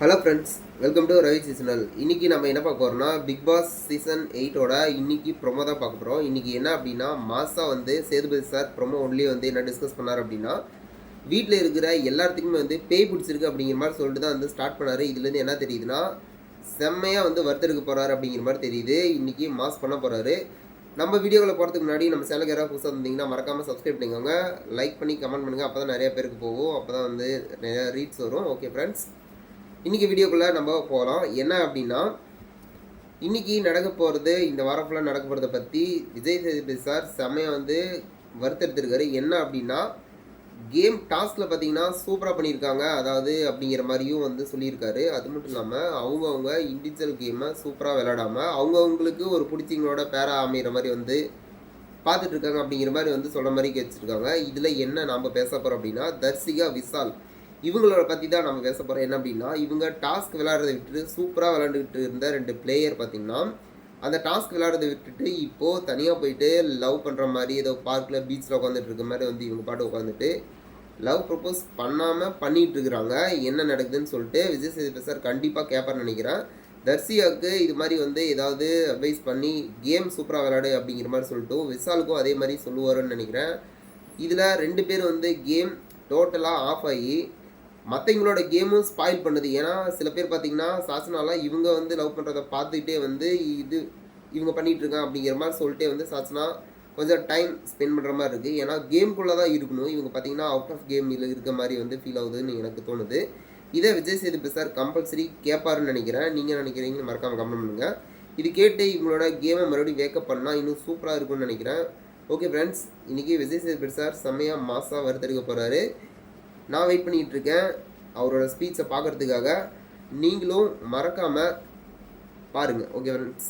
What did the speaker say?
Hello friends welcome to Ravi seasonal இன்றைக்கி நம்ம என்ன பார்க்க போகிறோம்னா பிக் பாஸ் சீசன் எயிட்டோட இன்றைக்கி ப்ரொமோ தான் பார்க்க போகிறோம் இன்றைக்கி என்ன அப்படின்னா மாசா வந்து சேதுபதி சார் ப்ரொமோ ஒன்லி வந்து என்ன டிஸ்கஸ் பண்ணார் அப்படின்னா வீட்டில் இருக்கிற எல்லாத்துக்குமே வந்து பேய் பிடிச்சிருக்கு அப்படிங்கிற மாதிரி சொல்லிட்டு தான் வந்து ஸ்டார்ட் பண்ணார். இதுலேருந்து என்ன தெரியுதுன்னா செம்மையாக வந்து வறுத்தெடுக்க போகிறாரு அப்படிங்கிற மாதிரி தெரியுது. இன்றைக்கி மாஸ் பண்ண போகிறாரு நம்ம வீடியோவில் போகிறதுக்கு முன்னாடி நம்ம சேனலுக்கு யாராவது புதுசாக இருந்தீங்கன்னா மறக்காமல் சப்ஸ்கிரைப் பண்ணிக்கோங்க. லைக் பண்ணி கமெண்ட் பண்ணுங்கள் அப்போ தான் நிறைய பேருக்கு போகும். அப்போ தான் வந்து நிறையா ரீட்ஸ் வரும். ஓகே ஃப்ரெண்ட்ஸ் இன்றைக்கி வீடியோக்குள்ளே நம்ம போகலாம் என்ன அப்படின்னா இன்றைக்கி நடக்க போகிறது இந்த வாரம் ஃபுல்லாக நடக்க போகிறத பற்றி விஜய் சேதுபதி சார் செம்மையாக வந்து வருத்தெடுத்திருக்காரு என்ன அப்படின்னா கேம் டாஸ்கில் பார்த்தீங்கன்னா சூப்பராக பண்ணியிருக்காங்க. அதாவது அப்படிங்கிற மாதிரியும் வந்து சொல்லியிருக்காரு. அது மட்டும் இல்லாமல் அவங்கவுங்க இண்டிவிஜுவல் கேமை சூப்பராக விளையாடாமல் அவங்கவுங்களுக்கு ஒரு பிடிச்சிங்களோட பேரா அமைகிற மாதிரி வந்து பார்த்துட்ருக்காங்க அப்படிங்கிற மாதிரி வந்து சொல்கிற மாதிரி கேச்சிருக்காங்க இதில் என்ன நாம் பேச போகிறோம் அப்படின்னா தர்சிகா விசால் இவங்களோட பற்றி தான் நம்ம பேச போகிறோம் என்ன அப்படின்னா இவங்க டாஸ்க் விளாட்றதை விட்டுட்டு சூப்பராக விளாண்டுக்கிட்டு இருந்த ரெண்டு பிளேயர் பார்த்தீங்கன்னா அந்த டாஸ்க் விளாட்றதை விட்டுட்டு இப்போது தனியாக போயிட்டு லவ் பண்ணுற மாதிரி ஏதோ பார்க்கில் பீச்சில் உட்காந்துட்டு இருக்க மாதிரி வந்து இவங்க பாட்டு உட்காந்துட்டு லவ் ப்ரப்போஸ் பண்ணாமல் பண்ணிகிட்டு இருக்கிறாங்க. என்ன நடக்குதுன்னு சொல்லிட்டு விஜய் சேதுபதி சார் கண்டிப்பாக கேட்பார்னு நினைக்கிறேன். தர்சியாவுக்கு இது மாதிரி வந்து ஏதாவது அட்வைஸ் பண்ணி கேம் சூப்பராக விளாடு அப்படிங்கிற மாதிரி சொல்லிட்டு விசாலுக்கும் அதே மாதிரி சொல்லுவாருன்னு நினைக்கிறேன். இதில் ரெண்டு பேர் வந்து கேம் டோட்டலாக ஆஃப் ஆகி மற்றவங்களோட கேமும் ஸ்பாயில் பண்ணுது. ஏன்னா சில பேர் பார்த்தீங்கன்னா சாசனாலாம் இவங்க வந்து லவ் பண்ணுறத பார்த்துக்கிட்டே வந்து இது இவங்க பண்ணிகிட்டு இருக்கான் அப்படிங்கிற மாதிரி சொல்லிட்டே வந்து சாசனா கொஞ்சம் டைம் ஸ்பெண்ட் பண்ணுற மாதிரி இருக்குது ஏன்னா கேம்குள்ளே தான் இருக்கணும். இவங்க பார்த்தீங்கன்னா அவுட் ஆஃப் கேம் இருக்க மாதிரி வந்து ஃபீல் ஆகுதுன்னு எனக்கு தோணுது. இதை விஜய் சேதுபதி சார் கம்பல்சரி கேட்பாருன்னு நினைக்கிறேன். நீங்கள் நினைக்கிறீங்கன்னு மறக்காமல் கமெண்ட் பண்ணுங்கள் இது கேட்டு இவங்களோட கேமை மறுபடியும் வேக்கப் பண்ணால் இன்னும் சூப்பராக இருக்கும்னு நினைக்கிறேன். ஓகே ஃப்ரெண்ட்ஸ் இன்றைக்கி விஜய் சேதுபதி சார் செம்மையாக மாசாக வறுத்தெடுக்க போகிறாரு நான் வெயிட் பண்ணிகிட்டு இருக்கேன் அவரோட ஸ்பீச்சை பார்க்குறதுக்காக. நீங்களும் மறக்காமல் பாருங்கள் ஓகே ஃப்ரெண்ட்ஸ்